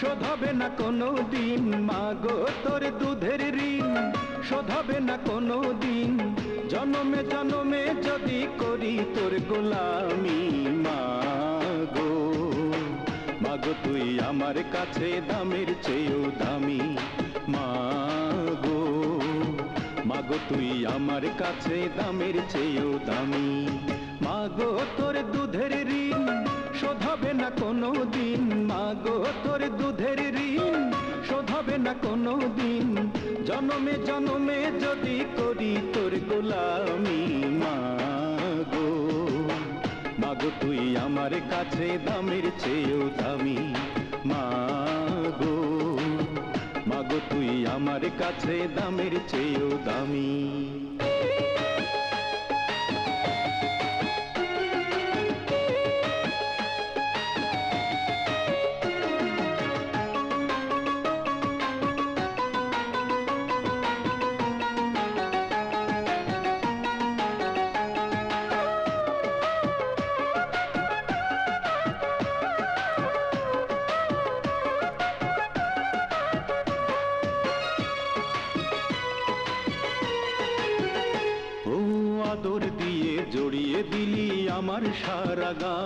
শোধ হবে না কোনো দিন। মাগো, তোর দুধের ঋণ শোধ হবে না কোনো দিন। জনমে জনমে যদি করি তোর গোলামি, মাগো। মাগো, তুই আমার কাছে দামের চেয়েও দামি, মাগো। মাগো, তুই আমার কাছে দামের চেয়েও দামি। না কোনো দিন জনমে জনমে যদি করি তোর গোলামি মাগো মাগো তুই আমার কাছে দামের চেয়েও দামি মাগো মাগো তুই আমার কাছে দামের চেয়েও দামি। জড়িয়ে দিলি আমার সারা গা।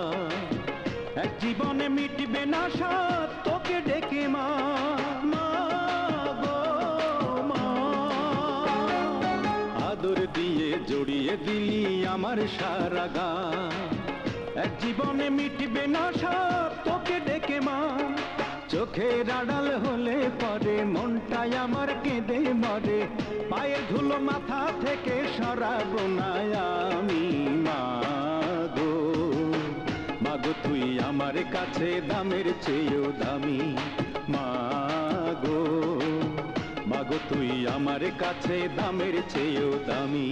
এক জীবনে মিটবে না সাত তোকে ডেকে মা। দিয়ে জড়িয়ে দিলি আমার সারা গা। এক জীবনে মিটবে না সাত তোকে ডেকে মা। চোখের আড়াল হলে পরে মনটাই আমার কেঁদে মরে। পায়ের ধুলো মাথা থেকে সরাবো না কাছে দামের চেয়েও দামি। মাগো মাগো তুই আমার কাছে দামের চেয়েও দামি।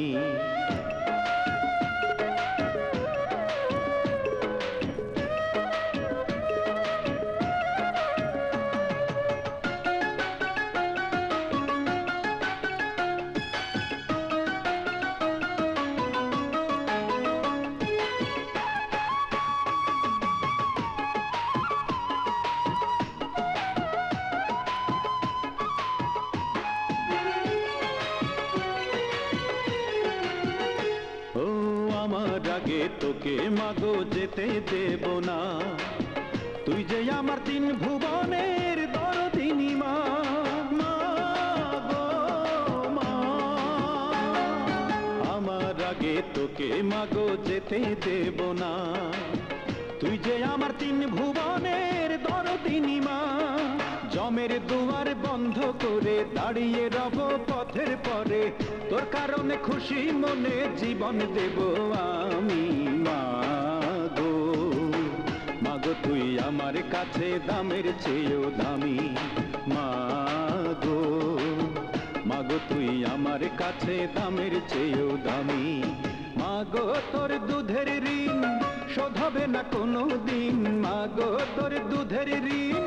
আগে তোকে, মাগো, যেতে দেব না। তুই যে আমার তিন ভুবনের দরদিনী মা আগে তোকে, মাগো, যেতে দেব না। তুই যে আমার তিন ভুবনের দরদিনী মা জমের দুয়ার বন্ধ করে দাঁড়িয়ে রব পথের পরে। তোর কারণে খুশি মনে জীবন দেব আমি মাগো মাগো তুই আমার কাছে দামের চেয়েও দামি মাগো মাগো তুই আমার কাছে দামের চেয়েও দামি মাগো তোর দুধের ঋণ শোধ হবে না কোনো দিন মাগো তোর দুধের ঋণ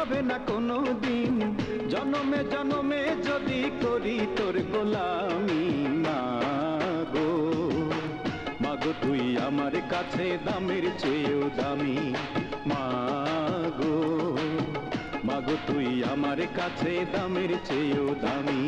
হবে না কোনো দিন জনমে জনমে যদি করি তোর গোলামি মাগো মাগো তুই আমার কাছে দামের চেয়েও দামি মাগো মাগো তুই আমার কাছে দামের চেয়েও দামি।